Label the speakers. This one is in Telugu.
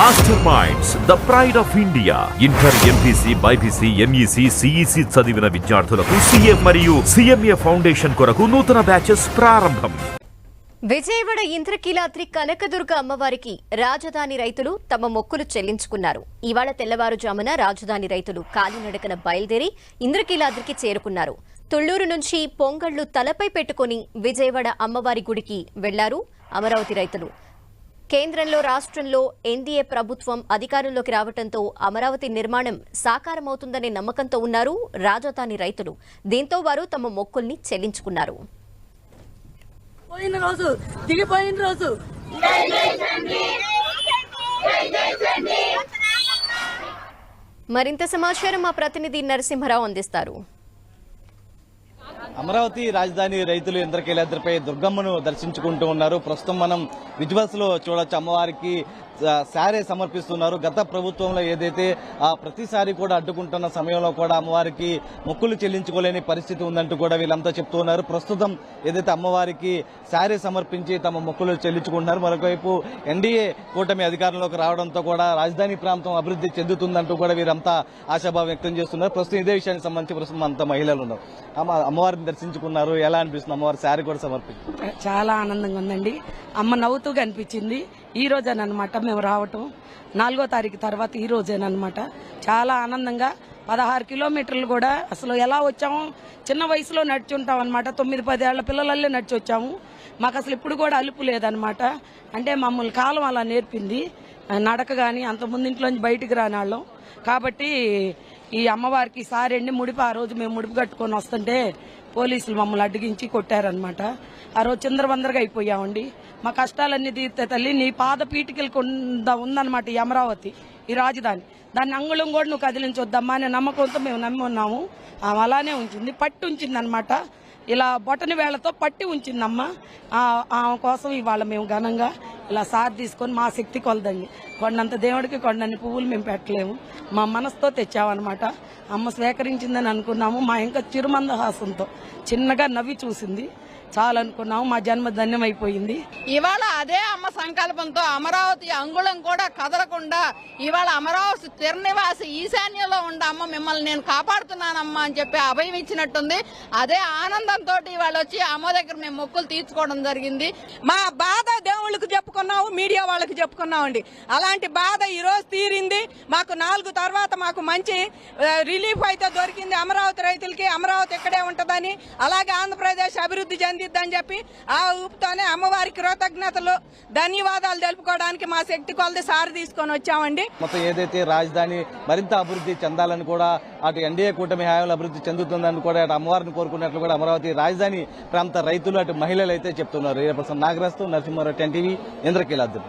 Speaker 1: Master minds the pride of India inter MPC BiPC MEC CEC చదివిన విద్యార్థులకు సీఎం మరియు సిఎంఏ ఫౌండేషన్ కొరకు నూతన బ్యాచెస్ ప్రారంభం.
Speaker 2: విజయవాడ ఇంద్రకీలాద్రి కనకదుర్గ అమ్మవారికి రాజధాని రైతులు తమ మొక్కులు చెల్లించుకున్నారు. ఇవాళ తెల్లవారుజామున రాజధాని రైతులు కాలినడకన బయలుదేరి ఇంద్రకీలాద్రికి చేరుకున్నారు. తుళ్ళూరు నుంచి పొంగళ్ళు తలపై పెట్టుకుని విజయవాడ అమ్మవారి గుడికి వెళ్ళారు అమరావతి రైతులు. కేంద్రంలో రాష్ట్రంలో ఎన్డీఏ ప్రభుత్వం అధికారంలోకి రావడంతో అమరావతి నిర్మాణం సాకారమవుతుందనే నమ్మకంతో ఉన్నారు రాజధాని రైతులు. దీంతో వారు తమ మొక్కుల్ని చెల్లించుకున్నారు.
Speaker 3: పోయిన రోజు దిగిపోయిన రోజు.
Speaker 2: మరింత సమాచారం మా ప్రతినిధి నరసింహరావు అందిస్తారు.
Speaker 4: అమరావతి రాజధాని రైతులు ఇంద్రకీలాద్రిపై దుర్గమ్మను దర్శించుకుంటూ ఉన్నారు. ప్రస్తుతం మనం విజువల్స్లో చూడొచ్చు. అమ్మవారికి శారీ సమర్పిస్తున్నారు. గత ప్రభుత్వంలో ఏదైతే ప్రతిసారి కూడా అడ్డుకుంటున్న సమయంలో కూడా అమ్మవారికి మొక్కులు చెల్లించుకోలేని పరిస్థితి ఉందంటూ కూడా వీళ్ళంతా చెప్తూ ఉన్నారు. ప్రస్తుతం ఏదైతే అమ్మవారికి శారీ సమర్పించి తమ మొక్కులు చెల్లించుకుంటున్నారు మరొకవైపు ఎన్డీఏ కూటమి అధికారంలోకి రావడంతో కూడా రాజధాని ప్రాంతం అభివృద్ధి చెందుతుందంటూ కూడా వీరంతా ఆశాభావం వ్యక్తం చేస్తున్నారు. ప్రస్తుతం ఇదే విషయానికి సంబంధించి ప్రస్తుతం అంత మహిళలు ఉన్నారు. అమ్మ అమ్మవారిని దర్శించుకున్నారు. ఎలా అనిపిస్తుంది అమ్మవారి శారీ కూడా సమర్పించారు
Speaker 3: చాలా ఆనందంగా ఉందండి. అమ్మ నవ్వుతూ కనిపించింది ఈ రోజేనమాట మేము రావటం. నాలుగో తారీఖు తర్వాత ఈ రోజేనమాట చాలా ఆనందంగా పదహారు కిలోమీటర్లు కూడా అసలు ఎలా వచ్చాము చిన్న వయసులో నడిచి ఉంటాం అనమాట తొమ్మిది పదేళ్ళ పిల్లలల్లే నడిచి వచ్చాము మాకు అసలు ఇప్పుడు కూడా అలుపు లేదనమాట అంటే మమ్మల్ని కాలం అలా నేర్పింది. నడక కానీ అంతకుముందు ఇంట్లోంచి బయటికి రాని వాళ్ళం కాబట్టి ఈ అమ్మవారికి సారండి ముడిపు ఆ రోజు మేము ముడిపు కట్టుకొని వస్తుంటే పోలీసులు మమ్మల్ని అడ్డగించి కొట్టారనమాట ఆ రోజు చిందరవందరగా అయిపోయామండి. మా కష్టాలన్నీ తీర్తే తల్లి నీ పాద పీటికలకు ఉందన్నమాట ఈ అమరావతి ఈ రాజధాని. దాన్ని అంగుళం కూడా నువ్వు కదిలించొద్దమ్మా అనే నమ్మకంతో మేము నమ్మి ఉన్నాము. ఆమె అలానే ఉంచింది పట్టి ఉంచిందనమాట ఇలా బొటని వేళ్ళతో పట్టి ఉంచిందమ్మా. ఆమె కోసం ఇవాళ మేము ఘనంగా ఇలా సార్ తీసుకొని మా శక్తి కొలదండి కొండంత దేవుడికి కొండన్ని పువ్వులు మేము పెట్టలేము. మా మనసుతో తెచ్చామన్నమాట అమ్మ స్వీకరించిందని అనుకున్నాము. మా ఇంకా చిరుమందహాసంతో చిన్నగా నవ్వి చూసింది. చాలనుకున్నాము మా జన్మ ధన్యమైపోయింది.
Speaker 5: ఇవాళ అదే అమ్మ సంకల్పంతో అమరావతి అంగుళం కూడా కదలకుండా ఇవాళ అమరావతి తిరునివాసి ఈశాన్యంలో ఉండ అమ్మ మిమ్మల్ని నేను కాపాడుతున్నానమ్మా అని చెప్పి అభయం ఇచ్చినట్టుంది. అదే ఆనందంతో ఇవాళ వచ్చి అమ్మ దగ్గర మేము మొక్కులు తీర్చుకోవడం జరిగింది.
Speaker 6: మా బాధ దేవుళ్ళకి చెప్పుకున్నాము మీడియా వాళ్ళకి చెప్పుకున్నామండి అలాంటి బాధ ఈ రోజు తీరింది. మాకు నాలుగు తర్వాత మాకు మంచి రిలీఫ్ అయితే దొరికింది అమరావతి రైతులకి. అమరావతి ఇక్కడే ఉంటుందని అలాగే ఆంధ్రప్రదేశ్ అభివృద్ధి చెందిద్దని చెప్పి ఆ ఊపుతోనే అమ్మవారి కృతజ్ఞతలు ధన్యవాదాలు తెలుపుకోవడానికి మా శక్తి కొలది సారి తీసుకొని వచ్చామండి.
Speaker 4: మొత్తం ఏదైతే రాజధాని మరింత అభివృద్ధి చెందాలని కూడా అటు ఎన్డీఏ కూటమి హాయంలో అభివృద్ధి చెందుతుందని కూడా అటు అమ్మవారిని కోరుకున్నట్లు కూడా అమరావతి రాజధాని ప్రాంత రైతులు అటు మహిళలు అయితే చెప్తున్నారు. ఏ పర్సన్ నాగరాజుతో నరసింహారావు టెన్ టీవీ ఇంద్రకీలాద్రి.